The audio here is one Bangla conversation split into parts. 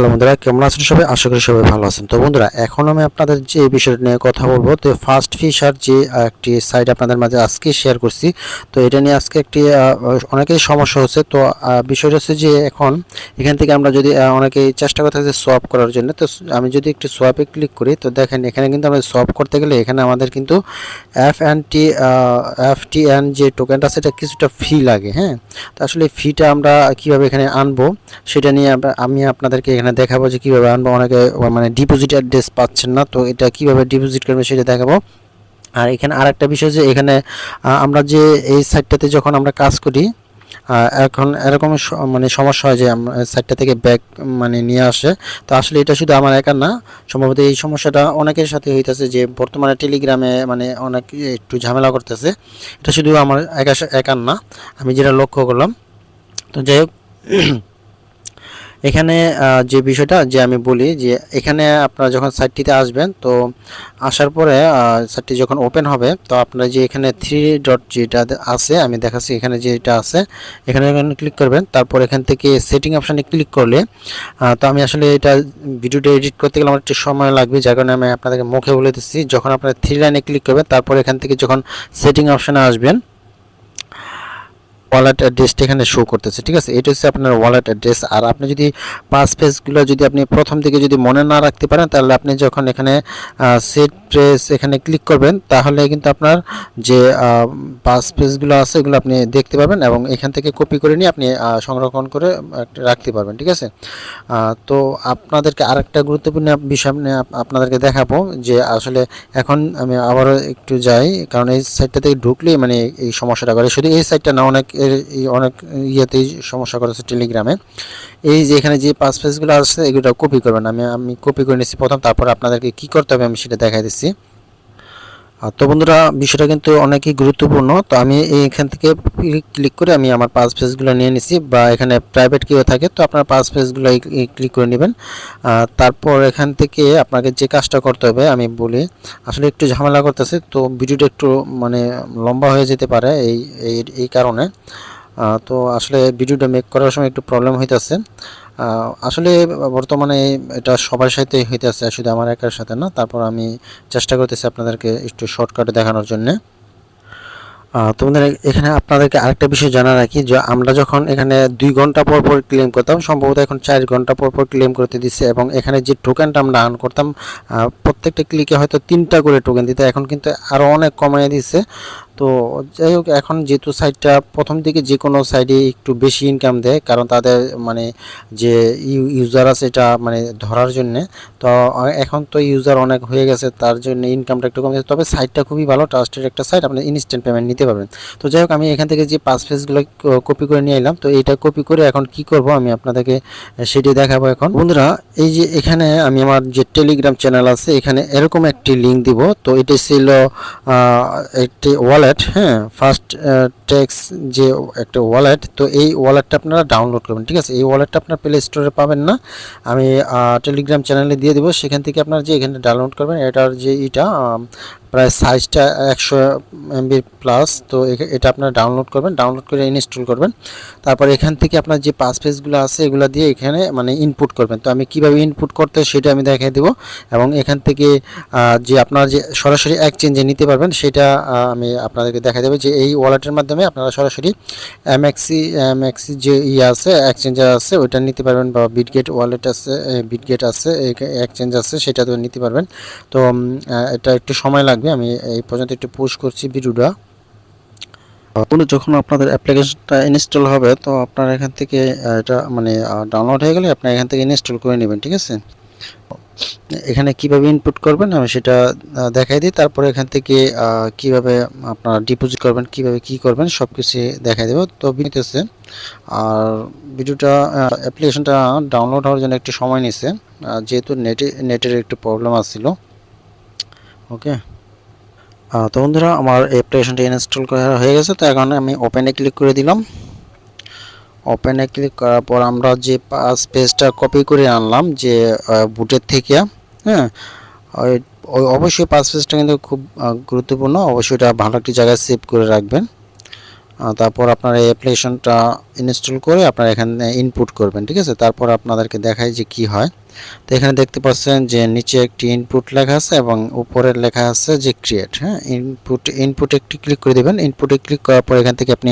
হ্যালো বন্ধুরা, কেমন আছেন সবাই? আশা করি সবাই ভালো আছেন। তো বন্ধুরা, এখন আমি আপনাদের যে বিষয়টা নিয়ে কথা বলব, তো ফার্স্ট ফিশার যে একটি সাইট আপনাদের মাঝে আজকে শেয়ার করছি, তো এটা নিয়ে আজকে একটি অনেকেই সমস্যা হচ্ছে। তো বিষয়টা হচ্ছে যে এখন এখান থেকে আমরা যদি অনেকেই চেষ্টা করতে যে সোয়াপ করার জন্য, তো আমি যদি একটু সোয়াপে ক্লিক করি, তো দেখেন এখানে কিন্তু আমরা সোয়াপ করতে গেলে এখানে আমাদের কিন্তু F N T F T N যে টোকেনটা সেটা কিছুটা ফি লাগে হ্যাঁ? তো আসলে ফিটা আমরা কীভাবে এখানে আনব, সেটা নিয়ে আমি আপনাদেরকে এখানে দেখাবো যে কীভাবে আনব অনেকে মানে ডিপোজিট অ্যাড্রেস পাচ্ছেন না, তো এটা কীভাবে ডিপোজিট করবে সেটা দেখাবো। আর এখানে আরেকটা বিষয় যে এখানে আমরা যে এই সাইটটাতে যখন আমরা কাজ করি এখন এরকম মানে সমস্যা হয় যে সাইটটা থেকে ব্যাগ মানে নিয়ে আসে। তো আসলে এটা শুধু আমার একার না, সম্ভবত এই সমস্যাটা অনেকের সাথে হইতেছে যে বর্তমানে টেলিগ্রামে মানে অনেক একটু ঝামেলা করতেছে। এটা শুধু আমার একা, একার না, আমি যেটা লক্ষ্য করলাম। তো যাই হোক এখানে যে বিষয়টা যে আমি বলি যে এখানে আপনারা যখন সাইটটিতে আসবেন, তো আসার পরে সাইটটি যখন ওপেন হবে, তো আপনারা যে এখানে থ্রি ডট যেটা আছে, আমি দেখাচ্ছি এখানে যেটা আছে, এখানে ক্লিক করবেন, তারপর এখান থেকে সেটিং অপশানে ক্লিক করলে তো আমি আসলে এটা ভিডিওটা এডিট করতে গেলে আমার একটু সময় লাগবে, যার কারণে আমি আপনাদেরকে মুখে বলে দিচ্ছি, যখন আপনারা থ্রি লাইনে ক্লিক করবেন, তারপর এখান থেকে যখন সেটিং অপশানে আসবেন ওয়ালেট অ্যাড্রেসটা এখানে শো করতেছে, ঠিক আছে? এটা হচ্ছে আপনার ওয়ালেট অ্যাড্রেস আর আপনি যদি পাস পেজগুলো যদি আপনি প্রথম থেকে যদি মনে না রাখতে পারেন, তাহলে আপনি যখন এখানে সেট প্রেস এখানে ক্লিক করবেন, তাহলে কিন্তু আপনার যে পাঁচ পেজগুলো আছে এগুলো আপনি দেখতে পাবেন এবং এখান থেকে কপি করে নিয়ে আপনি সংরক্ষণ করে রাখতে পারবেন, ঠিক আছে? তো আপনাদেরকে আরেকটা গুরুত্বপূর্ণ বিষয় আপনাদেরকে দেখাবো যে, আসলে এখন আমি আবারও একটু যাই, কারণ এই সাইটটা থেকে ঢুকলেই মানে এই সমস্যাটা করে। শুধু এই সাইটটা না, অনেক অনেক ইয়েতেই সমস্যা করেছে টেলিগ্রামে এই যে এখানে যে পাঁচ পেজগুলো আছে, এগুলো কপি করবেন। আমি আমি কপি করে নিচ্ছি প্রথম, তারপর আপনাদেরকে কি করতে হবে আমি সেটা দেখাই দিচ্ছি। আর তো বন্ধুরা, বিষয়টা কিন্তু অনেকই গুরুত্বপূর্ণ। তো আমি এখান থেকে ক্লিক করে আমি আমার পাঁচ পেজগুলো নিয়ে নিছি বা এখানে প্রাইভেট কেউ থাকে, তো আপনার পাঁচ পেজগুলো ক্লিক করে নেবেন। তারপর এখান থেকে আপনাকে যে কাজটা করতে হবে, আমি বলি, আসলে একটু ঝামেলা করতেছে, তো ভিডিওটা একটু মানে লম্বা হয়ে যেতে পারে এই এই কারণে। তো আসলে ভিডিওটা মেক করার সময় একটু প্রবলেম হইতেছে। আসলে বর্তমানে এটা সবার সাথে হইতেছে, শুধু আমার একার সাথে না। তারপর আমি চেষ্টা করতেছি আপনাদেরকে একটু শর্টকাটে দেখানোর জন্যে। তোমাদের এখানে আপনাদেরকে আরেকটা বিষয় জানা রাখি, যে আমরা যখন এখানে দুই ঘণ্টা পর পর ক্লেম করতাম, সম্ভবত এখন চার ঘণ্টা পর পর ক্লেম করতে দিচ্ছে এবং এখানে যে টোকেনটা আমরা আর্ন করতাম প্রত্যেকটা ক্লিকে হয়তো তিনটা করে টোকেন দিতে, এখন কিন্তু আরও অনেক কমিয়ে দিচ্ছে তো যাই হোক, এখন যেহেতু সাইটটা প্রথম দিকে যে কোনো সাইডে একটু বেশি ইনকাম দেয়, কারণ তাদের মানে যে ইউজার আছে এটা মানে ধরার জন্যে, তো এখন তো ইউজার অনেক হয়ে গেছে, তার জন্য ইনকামটা একটু কমে তবে সাইটটা খুবই ভালো ট্রাস্টেড একটা সাইট আপনি ইনস্ট্যান্ট পেমেন্ট নিতে পারবেন। তো যাই হোক, আমি এখান থেকে যে পাঁচ পেজগুলো কপি করে নিয়ে এলাম, তো এটা কপি করে এখন কি করব আমি আপনাদেরকে সেটি দেখাবো এখন। বন্ধুরা, এই যে এখানে আমি আমার যে টেলিগ্রাম চ্যানেল আছে, এখানে এরকম একটি লিঙ্ক দিব, তো এটা ছিল একটি একটি ওয়ালেট হ্যাঁ ফার্স্ট টেক্স যে একটা ওয়ালেট তো এই ওয়ালেটটা আপনারা ডাউনলোড করবেন, ঠিক আছে? এই ওয়ালেটটা আপনার প্লে স্টোরে পাবেন না। আমি টেলিগ্রাম চ্যানেলে দিয়ে দেবো, সেখান থেকে আপনারা যে এখানে ডাউনলোড করবেন, এটার যে ইটা প্রায় সাইজটা একশো এমবি প্লাস তো এটা আপনারা ডাউনলোড করবেন ডাউনলোড করে ইনস্টল করবেন। তারপর এখান থেকে আপনার যে পাস পেজগুলো আছে, এগুলো দিয়ে এখানে মানে ইনপুট করবেন। তো আমি কীভাবে ইনপুট করতে সেটা আমি দেখিয়ে দেবো, এবং এখান থেকে যে আপনার যে সরাসরি এক্সচেঞ্জে নিতে পারবেন, সেটা আমি আপনাদেরকে দেখা দেবো যে এই ওয়ালেটের মাধ্যমে আপনারা সরাসরি এমএক্সি এমএক্সি যে ইয়ে আছে এক্সচেঞ্জার আছে, ওইটা নিতে পারবেন বা বিটগেট ওয়ালেট আছে বিটগেট আছে এক্সচেঞ্জ আছে, সেটা তো নিতে পারবেন। তো এটা একটু সময় লাগবে, আমি এই পর্যন্ত একটু পোস্ট করছি ভিডিওটা। কোনো যখন আপনাদের অ্যাপ্লিকেশনটা ইনস্টল হবে, তো আপনারা এখান থেকে এটা মানে ডাউনলোড হয়ে গেলে আপনি এখান থেকে ইনস্টল করে নেবেন, ঠিক আছে? এখানে কীভাবে ইনপুট করবেন? আমি সেটা দেখাই দিই। তারপরে এখান থেকে কীভাবে আপনারা ডিপোজিট করবেন, কীভাবে কি করবেন সব কিছু দেখাই দেবো। তো বিনিতেছে আর ভিডিওটা অ্যাপ্লিকেশনটা ডাউনলোড হওয়ার জন্য একটু সময় নিছে যেহেতু নেটে নেটের একটু প্রবলেম আসছিল ওকে তো বন্ধুরা, আমার অ্যাপ্লিকেশনটা ইনস্টল করা হয়ে গেছে। তো এখন আমি ওপেনে ক্লিক করে দিলাম। ওপেনে ক্লিক করার পর আমরা যে পেজটা কপি করে আনলাম যে বুটের থেকে হ্যাঁ? ওই ওই অবশ্যই পাস পেজটা কিন্তু খুব গুরুত্বপূর্ণ। অবশ্যই এটা ভালো একটি জায়গায় সেভ করে রাখবেন। তারপর আপনার এই অ্যাপ্লিকেশনটা ইনস্টল করে আপনারা এখানে ইনপুট করবেন, ঠিক আছে? তারপর আপনাদেরকে দেখায় যে কি হয়। তো এখানে দেখতে পাচ্ছেন যে নিচে একটি ইনপুট লেখা আছে এবং উপরে লেখা আছে যে ক্রিয়েট হ্যাঁ? ইনপুট ইনপুটে একটি ক্লিক করে দেবেন। ইনপুটে ক্লিক করার পর এখান থেকে আপনি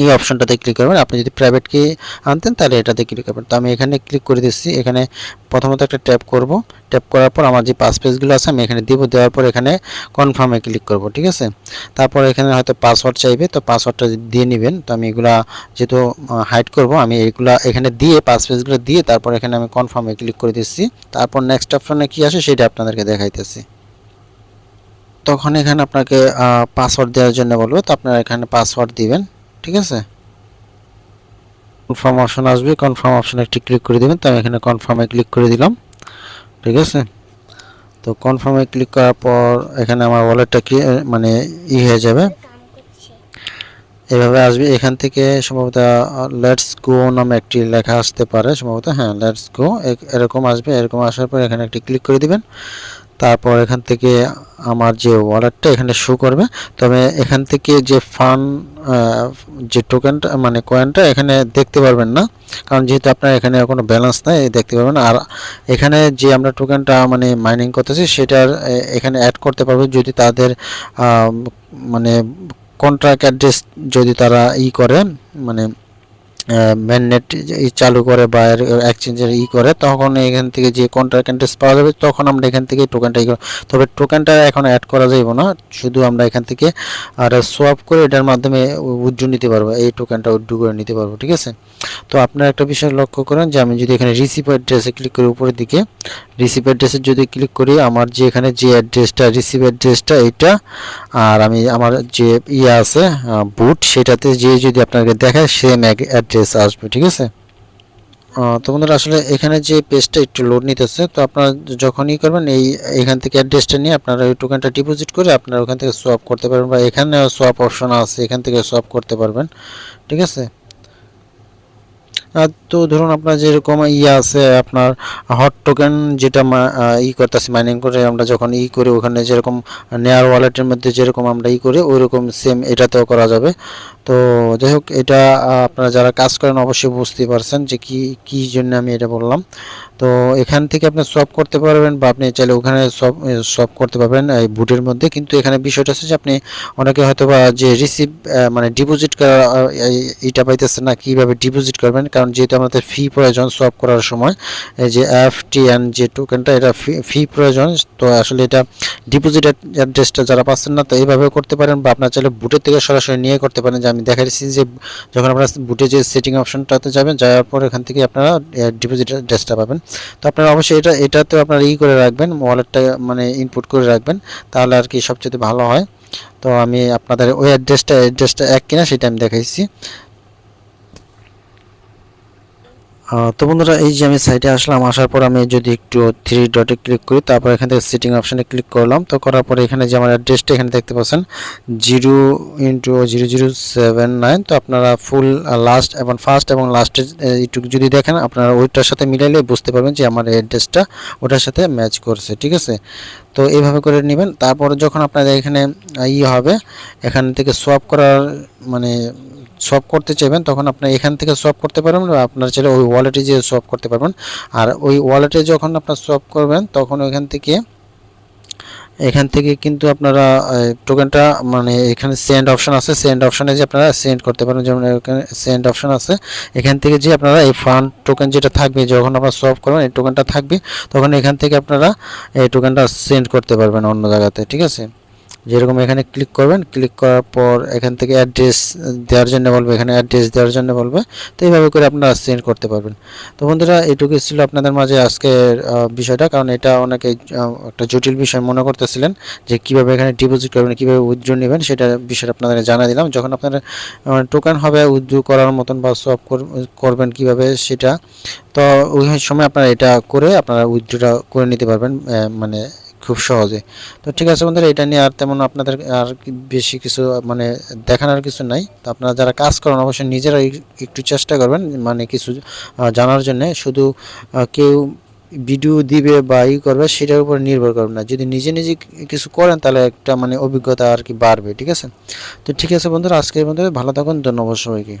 এই অপশনটাতে ক্লিক করবেন। আপনি যদি প্রাইভেট কি আনতেন, তাহলে এটাতে ক্লিক করবেন। তো আমি এখানে ক্লিক করে দিচ্ছি। এখানে প্রথমত একটা ট্যাপ করব। ট্যাপ করার পর আমার যে পাস পেজগুলো আছে, আমি এখানে দিব। দেওয়ার পর এখানে কনফার্মে ক্লিক করব, ঠিক আছে? তারপর এখানে হয়তো পাসওয়ার্ড চাইবে। তো পাসওয়ার্ডটা দিয়ে নেবেন। তো আমি এগুলা যেহেতু হাইড করব, আমি এইগুলা এখানে দিয়ে পাস পেজগুলো দিয়ে তারপর এখানে আমি কনফার্মে ক্লিক করে দিচ্ছি। তারপর নেক্সট অপশনে কি আসে, সেটা আপনাদেরকে দেখাইতেছি। তখন এখানে আপনাকে পাসওয়ার্ড দেওয়ার জন্য বলব। তো আপনারা এখানে পাসওয়ার্ড দিবেন। ঠিক আছে? কনফার্ম অপশন আসবে কনফার্ম অপশনে একটি ক্লিক করে দিবেন, তো আমি এখানে কনফার্মে ক্লিক করে দিলাম, ঠিক আছে? তো কনফার্মে ক্লিক করার পর এখানে আমার ওয়ালেটটা কি মানে ই হয়ে যাবে। এভাবে আসবে, এখান থেকে সম্ভবত লেটস গো নামে একটি লেখা আসতে পারে, সম্ভবত হ্যাঁ লেটস গো এরকম আসবে, এরকম আসার পর এখানে একটি ক্লিক করে দিবেন। তারপর এখান থেকে আমার যে ওয়ালেটটা এখানে শো করবে। তবে এখান থেকে যে ফান যে টোকেনটা মানে কয়েনটা এখানে দেখতে পারবেন না। কারণ যেহেতু আপনার এখানে কোনো ব্যালেন্স নাই দেখতে পারবেন। আর এখানে যে আমরা টোকেনটা মানে মাইনিং করতেছি, সেটার এখানে অ্যাড করতে পারব যদি তাদের মানে কন্ট্রাক্ট অ্যাড্রেস যদি তারা ই করে মানে ম্যাননেট চালু করে বা এক্সচেঞ্জের ই করে, তখন এখান থেকে যে কন্ট্রাক্ট অ্যাড্রেস পাওয়া যাবে, তখন আমরা এখান থেকে টোকেনটা। তবে টোকেনটা এখন অ্যাড করা যাবে না, শুধু আমরা এখান থেকে আর সোয়াপ করে এটার মাধ্যমে উজ্জু নিতে পারব, এই টোকেনটা উজ্জু করে নিতে পারব, ঠিক আছে তো আপনারা একটা বিষয় লক্ষ্য করেন যে, আমি যদি এখানে রিসিভ অ্যাড্রেসে ক্লিক করি উপরের দিকে রিসিভ অ্যাড্রেসে যদি ক্লিক করি, আমার যে এখানে যে অ্যাড্রেসটা রিসিভ অ্যাড্রেসটা এইটা আর আমি আমার যে ইয়ে আছে বুট সেটাতে যে যদি আপনাকে দেখায় সেম অ্যাড্রেস আসবে, ঠিক আছে? তো বন্ধুরা, আসলে এখানে যে পেজটা একটু লোড নিতেছে, তো আপনারা যখনই করবেন, এই, এখান থেকে অ্যাড্রেসটা নিয়ে আপনারা ওই টোকেনটা ডিপোজিট করে আপনারা ওখান থেকে সোয়াপ করতে পারবেন বা এখানে সোয়াপ অপশন আছে, এখান থেকে সোয়াপ করতে পারবেন, ঠিক আছে? তো ধরুন আপনার যেরকম ইয়ে আছে, আপনার হট টোকেন যেটা ই করতেছি মাইনিং করে আমরা যখন ই করি, ওখানে যেরকম নেয়ার ওয়ালেটের মধ্যে যেরকম আমরা ই করি ওই রকম সেম এটাতেও করা যাবে। তো যাই হোক, এটা আপনারা যারা কাজ করেন অবশ্যই বুঝতে পারছেন যে কি কি জন্য আমি এটা বললাম। তো এখান থেকে আপনি সব করতে পারবেন বা আপনি চাইলে ওখানে সব সব করতে পারবেন, এই বুটের মধ্যে। কিন্তু এখানে বিষয়টা হচ্ছে যে আপনি অনেকে হয়তো বা যে রিসিভ মানে ডিপোজিট করা এটা পাইতেছে না, কীভাবে ডিপোজিট করবেন? কারণ যেহেতু আমাদের ফি প্রয়োজন সব করার সময়, এই যে এফ টি এন যে টোকেনটা এটা ফি প্রয়োজন, তো আসলে এটা ডিপোজিট অ্যাড্রেসটা যারা পাচ্ছেন না, তো এইভাবে করতে পারেন বা আপনার চাইলে বুটের থেকে সরাসরি নিয়ে করতে পারেন। যে আমি দেখাচ্ছি যে যখন আপনারা বুটে যে সেটিং অপশনটাতে যাবেন, যাওয়ার পর এখান থেকে আপনারা ডিপোজিট অ্যাড্রেসটা পাবেন। তো আপনারা অবশ্যই এটা, এটাতেও আপনারা ই করে রাখবেন ওয়ালেটটা মানে ইনপুট করে রাখবেন, তাহলে আর কি সবচেয়ে ভালো হয়। তো আমি আপনাদের ওই অ্যাড্রেসটা অ্যাড্রেসটা এক কিনা, সেটা আমি দেখাইছি। তো বন্ধুরা, এই যে আমি সাইটে আসলাম, আসার পর আমি যদি একটু থ্রি ডটে ক্লিক করি, তারপর এখান থেকে সিটিং অপশানে ক্লিক করলাম। তো করার পরে এখানে যে আমার অ্যাড্রেসটা এখানে দেখতে পাচ্ছেন zero into zero zero seven nine তো আপনারা ফুল লাস্ট এবং ফার্স্ট এবং লাস্টের একটু যদি দেখেন, আপনারা ওইটার সাথে মিলাইলে বুঝতে পারবেন যে আমার অ্যাড্রেসটা ওটার সাথে ম্যাচ করছে, ঠিক আছে? তো এইভাবে করে নেবেন। তারপরে যখন আপনাদের এখানে ই হবে, এখান থেকে সোয়াপ করার মানে সব করতে চাইবেন, তখন আপনি এখান থেকে সব করতে পারবেন বা আপনার ছেলে ওই ওয়ালেটে যে সব করতে পারবেন। আর ওই ওয়ালেটে যখন আপনার সব করবেন, তখন ওইখান থেকে, এখান থেকে কিন্তু আপনারা টোকেনটা মানে এখানে সেন্ড অপশন আছে। সেন্ড অপশনে যে আপনারা সেন্ড করতে পারেন যেমন এখানে সেন্ড অপশন আছে। এখান থেকে যে আপনারা এই ফান্ড টোকেন যেটা থাকবে, যখন আপনারা সলভ করবেন, এই টোকেনটা থাকবে, তখন এখান থেকে আপনারা এই টোকেনটা সেন্ড করতে পারবেন অন্য জায়গাতে, ঠিক আছে? যেরকম এখানে ক্লিক করবেন ক্লিক করার পর এখান থেকে অ্যাড্রেস দেওয়ার জন্য বলবে, এখানে অ্যাড্রেস দেওয়ার জন্য বলবে, তো এইভাবে করে আপনারা সেন্ড করতে পারবেন। তো বন্ধুরা এইটুকু ছিল আপনাদের মাঝে আজকের বিষয়টা, কারণ এটা অনেকে একটা জটিল বিষয় মনে করতেছিলেন যে কীভাবে এখানে ডিপোজিট করবেন, কীভাবে উইথড্র নেবেন, সেটা বিষয়টা আপনাদের জানা দিলাম। যখন আপনারা টোকেন হবে উইথড্র করার মতন বা সব করবেন কীভাবে সেটা, তো ওই সময় আপনারা এটা করে আপনারা উইথড্রটা করে নিতে পারবেন মানে খুব সহজে। তো ঠিক আছে বন্ধুরা, এটা নিয়ে আর তেমন আপনাদের আর বেশি কিছু মানে দেখানোর কিছু নাই। তো আপনারা যারা কাজ করেন, অবশ্যই নিজেরা একটু চেষ্টা করবেন মানে কিছু জানার জন্য। শুধু কেউ ভিডিও দিবে বা ই করবে, সেটার উপর নির্ভর করবে না। যদি নিজে নিজে কিছু করেন, তাহলে একটা মানে অভিজ্ঞতা আর কি বাড়বে, ঠিক আছে? তো ঠিক আছে বন্ধুরা, আজকের মধ্যে ভালো থাকুন, ধন্যবাদ সবাইকে।